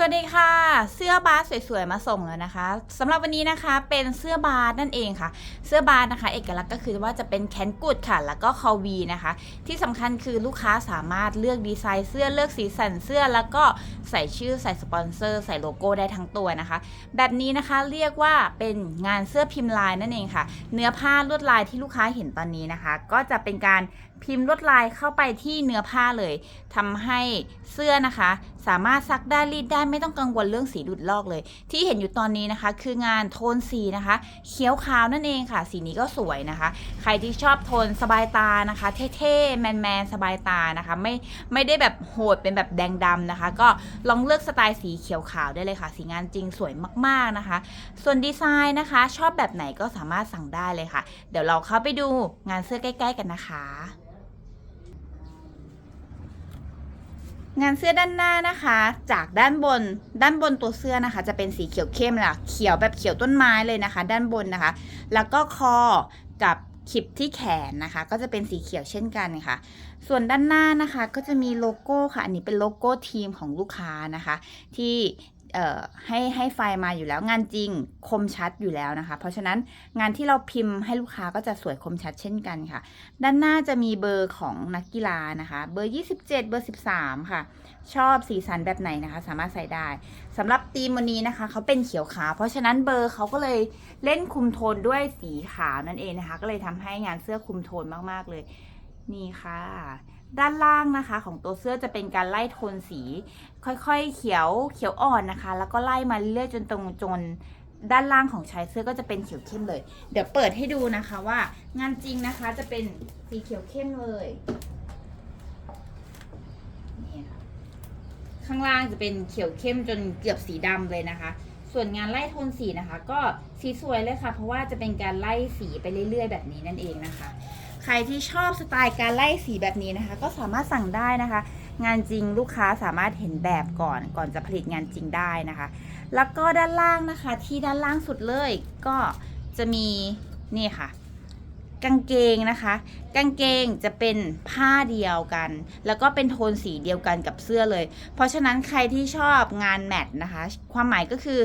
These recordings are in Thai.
สวัสดีค่ะ เสื้อบาสสวยๆมาส่งแล้วนะคะสำหรับวันนี้นะคะเป็นเสื้อบาสนั่นเองค่ะ เสื้อบาสนะคะ เอกลักษณ์ก็คือว่าจะเป็นแขนกุดค่ะ แล้วก็คอวีนะคะ ที่สำคัญคือลูกค้าสามารถเลือกดีไซน์เสื้อเลือกสีสันเสื้อ แล้วก็ใส่ชื่อใส่สปอนเซอร์ใส่โลโก้ได้ทั้งตัวนะคะ แบบนี้นะคะเรียกว่าเป็นงานเสื้อพิมพ์ลายนั่นเองค่ะ เนื้อผ้าลวดลายที่ลูกค้าเห็นตอนนี้นะคะ ก็จะเป็นการพิมพ์ลวดลายเข้าไปที่เนื้อผ้าเลยทำให้เสื้อนะคะ สามารถซักได้รีดได้ไม่ต้องกังวลเรื่องสีหลุดลอกเลย ที่เห็นอยู่ตอนนี้นะคะ คืองานโทนสีนะคะ เขียวขาวนั่นเองค่ะ สีนี้ก็สวยนะคะ ใครที่ชอบโทนสบายตานะคะ เท่ๆแมนๆสบายตานะคะ ไม่ไม่ได้แบบโหดเป็นแบบแดงดำนะคะ ก็ลองเลือกสไตล์สีเขียวขาวได้เลยค่ะ สีงานจริงสวยมากๆนะคะ ส่วนดีไซน์นะคะ ชอบแบบไหนก็สามารถสั่งได้เลยค่ะ เดี๋ยวเราเข้าไปดูงานเสื้อใกล้ ๆ กันนะคะ งานเสื้อด้านหน้านะคะ จากด้านบน ด้านบนตัวเสื้อนะคะ จะเป็นสีเขียวเข้มล่ะเขียวแบบเขียวต้นไม้เลยนะคะ ด้านบนนะคะ แล้วก็คอกับขิบที่แขนนะคะ ก็จะเป็นสีเขียวเช่นกันค่ะ ส่วนด้านหน้านะคะ ก็จะมีโลโก้ค่ะ อันนี้เป็นโลโก้ทีมของลูกค้านะคะ ที่ ให้ให้ไฟล์มาอยู่แล้วงานจริงคมชัดอยู่แล้วนะคะ เพราะฉะนั้นงานที่เราพิมพ์ให้ลูกค้าก็จะสวยคมชัดเช่นกันค่ะ ด้านหน้าจะมีเบอร์ของนักกีฬานะคะ เบอร์ 27 เบอร์ 13 ค่ะ ชอบสีสันแบบไหนนะคะ สามารถใส่ได้สำหรับธีมวันนี้นะคะเขาเป็นเขียวขาวเพราะฉะนั้นเบอร์เขาก็เลยเล่นคุมโทนด้วยสีขาวนั่นเองนะคะ ก็เลยทำให้งานเสื้อคุมโทนมากๆเลย นี่ค่ะ ด้านล่างนะคะของตัวเสื้อจะเป็นการไล่โทนสี ค่อยๆ เขียวเขียวอ่อนนะคะ แล้วก็ไล่มาเรื่อยๆจนตรงจนด้านล่างของชายเสื้อก็จะเป็นเขียวเข้มเลย เดี๋ยวเปิดให้ดูนะคะว่า งานจริงนะคะจะเป็นสีเขียวเข้มเลยนี่ค่ะข้างล่างจะเป็นเขียวเข้มจนเกือบสีดำเลยนะคะ ส่วนงานไล่โทนสีนะคะ ก็สีสวยเลยค่ะ เพราะว่าจะเป็นการไล่สีไปเรื่อยๆ แบบนี้นั่นเองนะคะ รที่ชอบสไตล์การไล่สีแบบนี้นะคะ ก็สามารถสั่งได้นะคะ งานจริงลูกค้าสามารถเห็นแบบก่อนก่อนจะผลิตงานจริงได้นะคะ แล้วก็ด้านล่างนะคะที่ด้านล่างสุดเลยก็จะมีนี่ค่ะ กางเกงนะคะ กางเกงจะเป็นผ้าเดียวกัน แล้วก็เป็นโทนสีเดียวกันกับเสื้อเลย เพราะฉะนั้นใครที่ชอบงานแมทนะคะ ความหมายก็คือ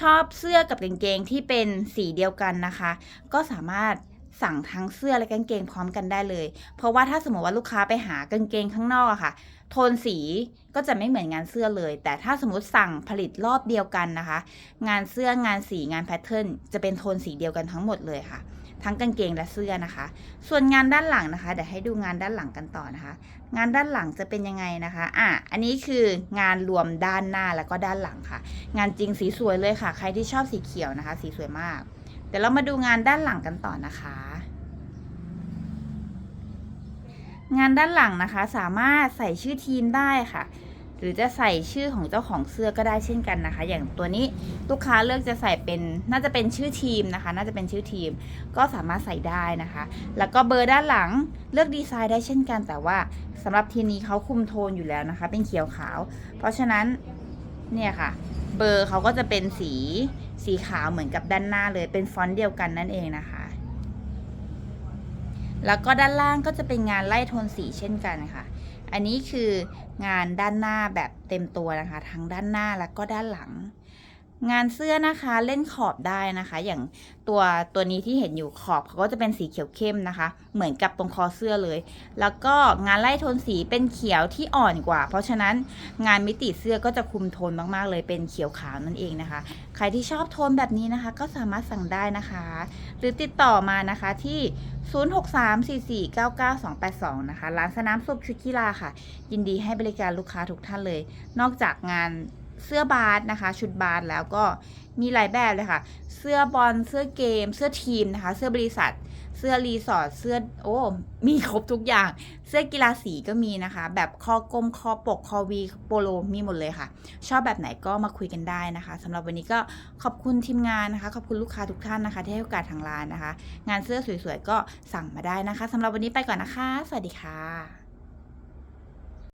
ชอบเสื้อกับกางเกงที่เป็นสีเดียวกันนะคะ ก็สามารถ สั่งทั้งเสื้อและกางเกงพร้อมกันได้เลย เพราะว่าถ้าสมมติว่าลูกค้าไปหากางเกงข้างนอกอะค่ะ โทนสีก็จะไม่เหมือนงานเสื้อเลย แต่ถ้าสมมติสั่งผลิตรอบเดียวกันนะคะ งานเสื้องานสีงานแพทเทิร์นจะเป็นโทนสีเดียวกันทั้งหมดเลยค่ะ ทั้งกางเกงและเสื้อนะคะ ส่วนงานด้านหลังนะคะเดี๋ยวให้ดูงานด้านหลังกันต่อนะคะ งานด้านหลังจะเป็นยังไงนะคะอะอันนี้คืองานรวมด้านหน้าแล้วก็ด้านหลังค่ะ งานจริงสีสวยเลยค่ะ ใครที่ชอบสีเขียวนะคะ สีสวยมากเดี๋ยวเรามาดูงานด้านหลังกันต่อนะคะ งานด้านหลังนะคะสามารถใส่ชื่อทีมได้ค่ะ หรือจะใส่ชื่อของเจ้าของเสื้อก็ได้เช่นกันนะคะ อย่างตัวนี้ลูกค้าเลือกจะใส่เป็นน่าจะเป็นชื่อทีมนะคะ น่าจะเป็นชื่อทีมก็สามารถใส่ได้นะคะ แล้วก็เบอร์ด้านหลังเลือกดีไซน์ได้เช่นกัน แต่ว่าสำหรับทีนี้เขาคุมโทนอยู่แล้วนะคะ เป็นเขียวขาว เพราะฉะนั้นเนี่ยค่ะเบอร์เขาก็จะเป็นสีสีขาวเหมือนกับด้านหน้าเลยเป็นฟอนต์เดียวกันนั่นเองนะคะ แล้วก็ด้านล่างก็จะเป็นงานไล่โทนสีเช่นกันค่ะ อันนี้คืองานด้านหน้าแบบเต็มตัวนะคะ ทั้งด้านหน้าแล้วก็ด้านหลัง งานเสื้อนะคะเล่นขอบได้นะคะ อย่างตัวตัวนี้ที่เห็นอยู่ขอบเขาก็จะเป็นสีเขียวเข้มนะคะ เหมือนกับตรงคอเสื้อเลย แล้วก็งานไล่โทนสีเป็นเขียวที่อ่อนกว่า เพราะฉะนั้นงานมิติเสื้อก็จะคุมโทนมากๆ เลยเป็นเขียวขาวนั่นเองนะคะ ใครที่ชอบโทนแบบนี้นะคะ ก็สามารถสั่งได้นะคะ หรือติดต่อมานะคะที่ 0634499282 นะคะ ร้านสนามสุบชุดกีฬาค่ะ ยินดีให้บริการลูกค้าทุกท่านเลย นอกจากงานเสื้อบาสนะคะ ชุดบาสแล้วก็มีหลายแบบเลยค่ะ เสื้อบอลเสื้อเกม เสื้อทีมนะคะ เสื้อบริษัท เสื้อรีสอร์ทเสื้อโอ้มีครบทุกอย่าง เสื้อกีฬาสีก็มีนะคะ แบบคอกลมคอปกคอวีโปโลมีหมดเลยค่ะ ชอบแบบไหนก็มาคุยกันได้นะคะสำหรับวันนี้ก็ขอบคุณทีมงานนะคะ ขอบคุณลูกค้าทุกท่านนะคะ ที่ให้โอกาสทางร้านนะคะ งานเสื้อสวยๆก็สั่งมาได้นะคะสำหรับวันนี้ไปก่อนนะคะ สวัสดีค่ะ